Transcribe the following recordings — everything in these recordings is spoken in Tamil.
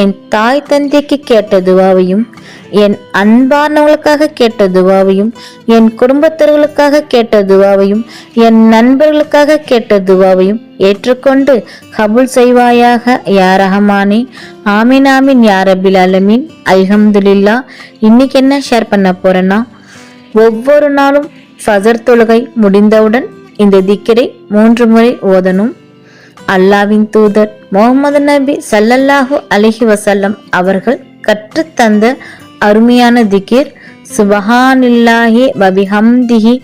என் தாய் தந்தைக்கு கேட்ட துவாவையும் என் அன்பானவர்களுக்காக கேட்ட துவாவையும் என் குடும்பத்தர்களுக்காக கேட்ட துவாவையும் என் நண்பர்களுக்காக கேட்ட துவாவையும் ஏற்றுக்கொண்டு கபுல் செய்வாயாக யா ரஹமானே. ஆமீன் ஆமீன் யா ரபில் அலமீன் அல்ஹம்துலில்லா. இன்னைக்கு என்ன ஷேர் பண்ண போறேன்னா ஒவ்வொரு நாளும் ஃபசர் தொழுகை முடிந்தவுடன் இந்த திக்கரை மூன்று முறை ஓதணும். அல்லாவின் தூதர் முகமது நபி சல்லல்லாஹு அலஹி வசல்லம் அவர்கள் கற்றுத்தந்த அருமையான திகிர். சுபஹானில்லாஹி வபிஹம்திஹி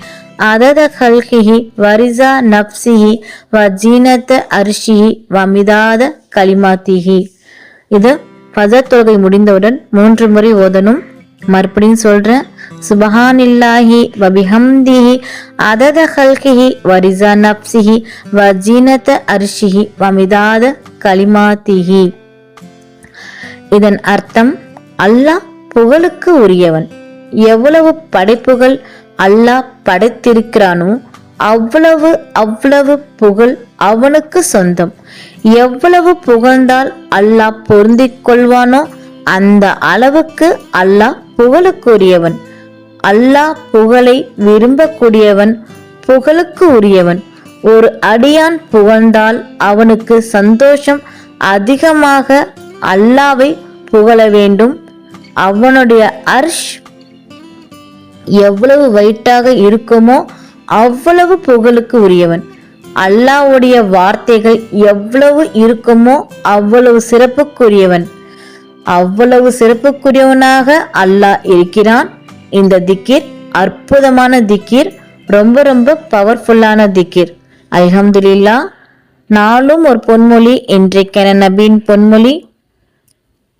அதத கல்கிஹி வரிசா நப்சிஹி வ ஜீனத்த அரிஷிஹி வமிதாத கலிமாத்திஹி. இது ஃபஜர் முடிந்தவுடன் மூன்று முறை ஓதணும். மறுபடியும் சொல்றேன். சுபஹானில்லாஹி வபிஹம்திஹி அதத ஹல்கிஹி வரிசா நப்சிஹி வஜீனத அர்ஷிஹி வமிதாத கலிமாத்திஹி இதன் அர்த்தம் அல்லாஹ் புகழுக்கு உரியவன் எவ்வளவு படைப்புகள் அல்லாஹ் படைத்திருக்கிறானோ அவ்வளவு அவ்வளவு புகழ் அவனுக்கு சொந்தம் எவ்வளவு புகழ்ந்தால் அல்லாஹ் பொருந்திக் கொள்வானோ அந்த அளவுக்கு அல்லாஹ் புகழுக்குரியவன் அல்லாஹ் புகழை விரும்பக்கூடியவன் புகழுக்கு உரியவன். ஒரு அடியான் புகழ்ந்தால் அவனுக்கு சந்தோஷம் அதிகமாக அல்லாவை புகழ வேண்டும். அவனுடைய அர்ஷ் எவ்வளவு வெயிட்டாக இருக்குமோ அவ்வளவு புகழுக்கு உரியவன். அல்லாஹ்வுடைய வார்த்தைகள் எவ்வளவு இருக்குமோ அவ்வளவு சிறப்புக்குரியவன். அவ்வளவு சிறப்புக்குரியவனாக அல்லாஹ் இருக்கிறான். இந்த திக்கிர் அற்புதமான திக்கிர் ரொம்ப ரொம்ப பவர்ஃபுல்லான திக்கிர். அல்ஹம்துலில்லா நாளும் ஒரு பொன்மொழி இன்றைக்கென நபியின் பொன்மொழி.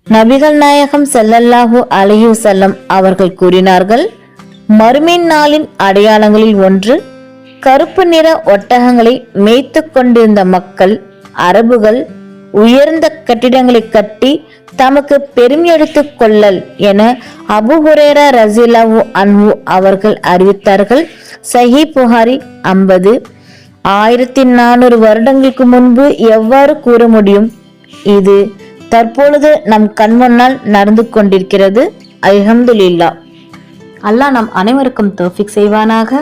நபிகள் நாயகம் செல்லல்லாஹு அலையு செல்லம் அவர்கள் கூறினார்கள் மறுமின் நாளின் அடையாளங்களில் ஒன்று கருப்பு நிற ஒட்டகங்களை மேய்த்து கொண்டிருந்த மக்கள் அரபுகள் உயர்ந்த கட்டிடங்களை கட்டி தமக்கு பெருமை எடுத்து கொள்ளல் என அபு ஹுரேரா ரசிலாவு அன்பு அவர்கள் அறிவித்தார்கள். சஹி புகாரி ஐம்பது. ஆயிரத்தி நானூறு வருடங்களுக்கு முன்பு எவ்வாறு கூற முடியும்? இது தற்பொழுது நம் கண்முன்னால் நடந்து கொண்டிருக்கிறது. அல்ஹம்துலில்லா அல்லாஹ் நம் அனைவருக்கும் தோஃபிக் செய்வானாக.